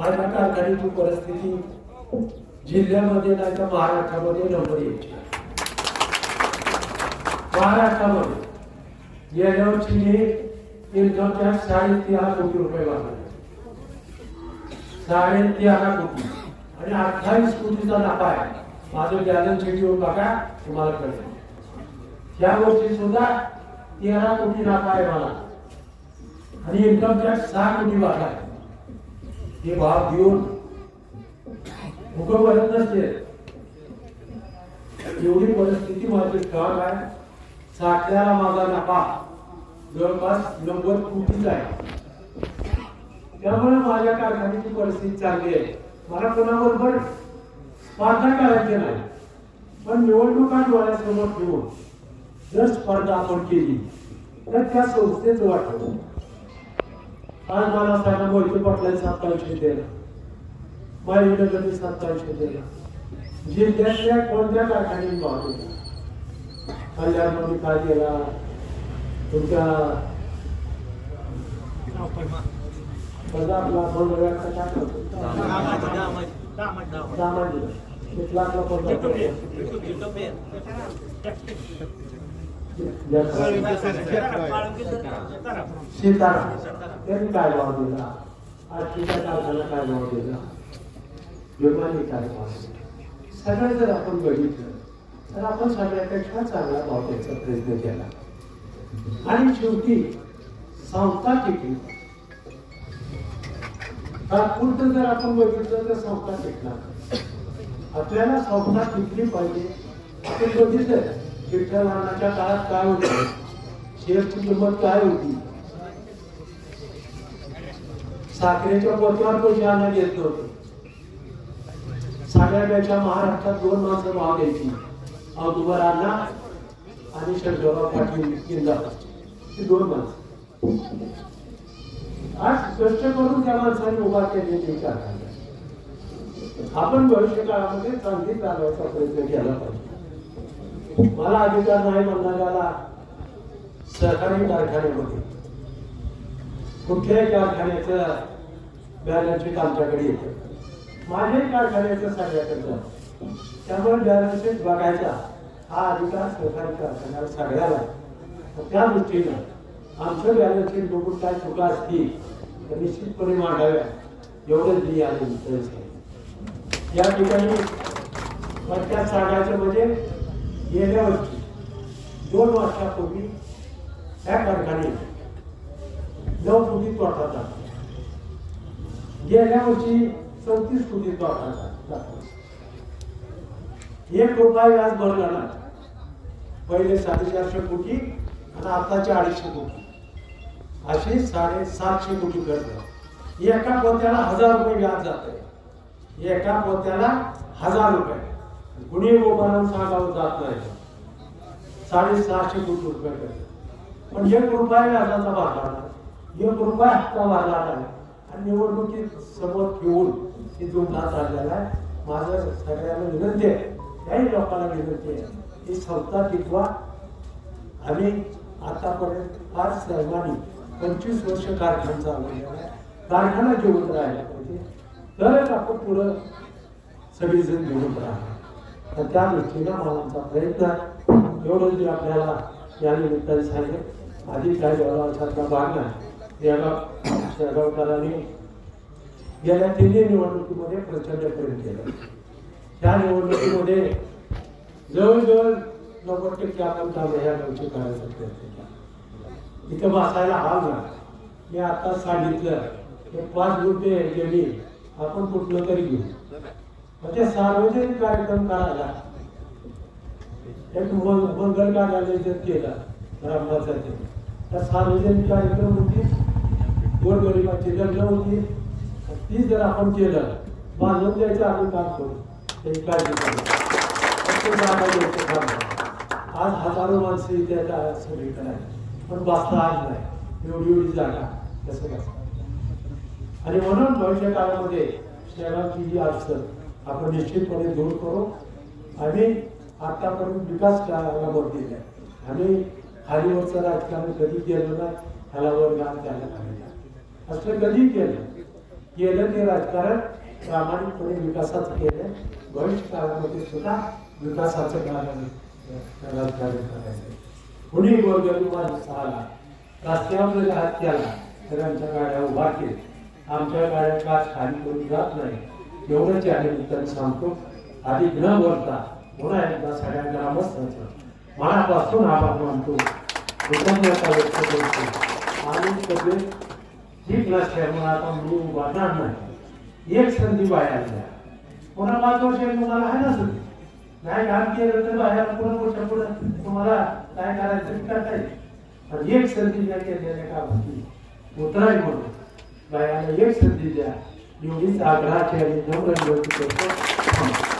माझ्या कारखान्याची परिस्थिती जिल्ह्यामध्ये नाही तर महाराष्ट्रामध्ये नंबर यायची महाराष्ट्रामध्ये गेल्या वर्षी मी इन्कम टॅक्स कोटी रुपये वापरले साडेतेरा कोटी. आणि अठ्ठावीस कोटीचा नफा आहे. माझं बॅलन्स शीट येऊन बघा तुम्हाला कळेल. या वर्षी सुद्धा तेरा कोटी नफा आहे मला. आणि इन्कम टॅक्स सहा कोटी वाढला आहे. हे भाव देऊन भूकंप नसते. एवढी परिस्थिती माझी काम आहे. साठल्याला माझा नफा जवळपास नव्वद कोटीचा आहे. त्यामुळे माझ्या कारखान्याची परिस्थिती चांगली आहे. मला कोणाबरोबर स्पर्धा करायची नाही. पण निवडणुका डोळ्यासमोर ठेवून जर स्पर्धा आपण केली तर त्या संस्थेचं वाटतं. आज मला सांगा मोहिते पाटलांनी सत्तावीसशे दिलं. माईनगरने सत्तावीसशे दिलं. जिल्ह्यातल्या कोणत्या कारखान्यात भाव कल्याणमध्ये काय केला? तुमच्या आपला फोन काय करतो दामाजी. तिथला आपला फोन सीताराम त्यांनी काय भाव दिला आज कारखाना काय भाव दिला विमानी काय भाव दिला सगळं जर आपण बघितलं तर आपण सगळ्यापेक्षा चांगला भाव द्यायचा प्रयत्न केला आणि शेवटी संस्था टिकली तात्पुरतं जर आपण बघितलं तर संस्था टिकणार आपल्याला संस्था टिकली पाहिजे आपण बघितलं विठ्ठलनाच्या काळात काय होतं? शेअरची किंमत काय होती? साखरेच्या पोत्यावर पैसे आणण्यात येत नव्हतं. सगळ्यापेक्षा महाराष्ट्रात दोन माणसं भाव द्यायची. औदुबर अण्णा आणि शंकरराव पाटील किंदा ही दोन माणसं आज कष्ट करून त्या माणसाने उभा केलेली कारखाना. आपण भविष्य काळामध्ये चांगली चालवायचा प्रयत्न केला पाहिजे. मला अधिकार नाही म्हणणाऱ्याला सहकारी कारखान्यामध्ये. कुठल्याही कारखान्याचं बॅलन्स शीट आमच्याकडे येतं. माझ्याही कारखान्याचं सगळ्याकडे त्यामुळे बॅलन्स शीट बघायचा हा अधिकार सहकारी कारखान्याला सगळ्याला त्या दृष्टीनं आमचं बॅलन्स शीट बघून काय चुका असतील तर निश्चितपणे मांडाव्या एवढंच मी आले या ठिकाणी थोडक्यात सांगायचं म्हणजे गेल्या वर्षी दोन वर्षापूर्वी त्या कारखान्यात नऊ कोटी तोटा झाला गेल्या वर्षी चौतीस कोटी तोटा झाला एक रुपया व्याज भरला ना पहिले साडेचारशे कोटी आणि आताचे अडीचशे कोटी. असे साडेसातशे कोटी कर्ज. एका पोत्याला हजार रुपये व्याज जात आहे एका पोत्याला हजार रुपये. कुणी गोपाला सांगावं जात नाही. साडेसहाशे कोटी रुपये पण एक रुपया व्याजाचा भरला नाही. एक रुपया हप्ता भरला नाही. आणि निवडणुकीत समोर घेऊन ही जुमला चाललेला आहे माझं सगळ्यांना विनंती आहे त्याही लोकांना विनंती आहे ही संस्था टिकवा. आम्ही आतापर्यंत फार सर्वांनी पंचवीस वर्ष कारखाना चालवलेला आहे. कारखाना जिवंत राहिला पाहिजे. तरच आपण पुढं सगळीजण घेऊन राहणार. तर त्या दृष्टीनं मला आमचा प्रयत्न आहे एवढं जे आपल्याला या निमित्ताने सांगितलं आधी काय देवासारखा भाग नाही. याला शेगावकरांनी गेल्या तिन्ही निवडणुकीमध्ये प्रचंड प्रेम केलं. त्या निवडणुकीमध्ये जवळजवळ नव्वद टक्के आपण काम ह्या गावचे कार्यकर्ते इथं बसायला हाल ना मी आता सांगितलं की पाच रुपये गेली आपण कुठलं तरी घेऊ. म्हणजे सार्वजनिक कार्यक्रम करायला. एक मंगल कार्यालय जर केला ग्रामपंचायतीत त्या सार्वजनिक कार्यक्रम होती. गोरगरिबाची लग्न होती. ती जर आपण केलं बांधून द्यायचं आम्ही काम करू. त्याची काळजी आज हजारो माणसं इथे आता सगळीकडे आहे पण बसता आज नाही. एवढी एवढी जागा कसं कसं आणि म्हणून भविष्य काळामध्ये शहराची जी अडचण आपण निश्चितपणे दूर करू आणि आतापर्यंत विकास करायला बघितला आम्ही खालीवरचं राजकारण कधी केलं ना ह्याला वर घाल त्याला खाली असं कधी केलं केलं ते राजकारण प्रामाणिकपणे विकासाचं केलं भविष्य काळामध्ये सुद्धा विकासाचं कारण राजकारण करायचं. कुणी गोरगरिबा आला रस्त्यावर हात केला तर आमच्या गाड्या उभा केल्या. आमच्या गाड्या काच खाली करून जात नाही एवढंच या निमित्ताने सांगतो. आधी न बोलता पुन्हा एकदा सगळ्यांना ग्रामस्थांचं मनापासून आभार मानतो. कृतज्ञता व्यक्त करतो. आणि तब्येत ठीक नसल्यामुळे आता मी वाढणार नाही. एक संधी बाहेर द्या. पुन्हा पाच वर्ष तुम्हाला आहे ना संधी नाही काम केलं तर बाहेर पुन्हा पुढच्या पुढं तुम्हाला काय करायचं ते करता येईल. पण एक संधी द्या केलेल्या कामाची उतराय म्हणून. बायाला एक संधी द्या. एवढीच आग्रहाची आणि नम्र विनंती करतो